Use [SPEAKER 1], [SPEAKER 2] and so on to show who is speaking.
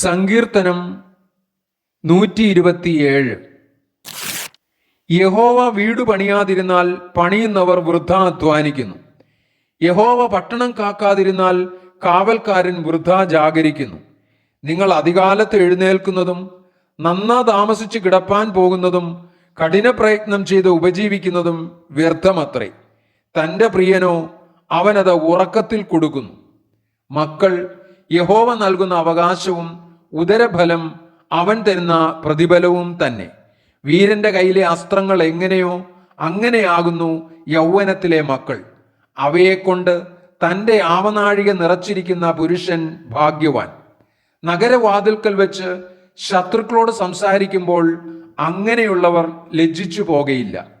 [SPEAKER 1] സങ്കീർത്തനം നൂറ്റി ഇരുപത്തിയേഴ് യഹോവ വീട് പണിയാതിരുന്നാൽ പണിയുന്നവർ വൃദ്ധാധ്വാനിക്കുന്നു. യഹോവ പട്ടണം കാക്കാതിരുന്നാൽ കാവൽക്കാരൻ വൃദ്ധ ജാഗരിക്കുന്നു. നിങ്ങൾ അധികാലത്ത് എഴുന്നേൽക്കുന്നതും നന്നാ താമസിച്ച് കിടപ്പാൻ പോകുന്നതും കഠിന പ്രയത്നം ചെയ്ത് ഉപജീവിക്കുന്നതും വ്യർത്ഥമത്രേ. തന്റെ പ്രിയനോ അവനത് ഉറക്കത്തിൽ കൊടുക്കുന്നു. മക്കൾ യഹോവ നൽകുന്ന അവകാശവും ഉദരഫലം അവൻ തരുന്ന പ്രതിഫലവും തന്നെ. വീരന്റെ കയ്യിലെ അസ്ത്രങ്ങൾ എങ്ങനെയോ അങ്ങനെയാകുന്നു യൗവനത്തിലെ മക്കൾ. അവയെക്കൊണ്ട് തന്റെ ആവനാഴിക നിറച്ചിരിക്കുന്ന പുരുഷൻ ഭാഗ്യവാൻ. നഗരവാതിൽക്കൽ വെച്ച് ശത്രുക്കളോട് സംസാരിക്കുമ്പോൾ അങ്ങനെയുള്ളവർ ലജ്ജിച്ചു പോകയില്ല.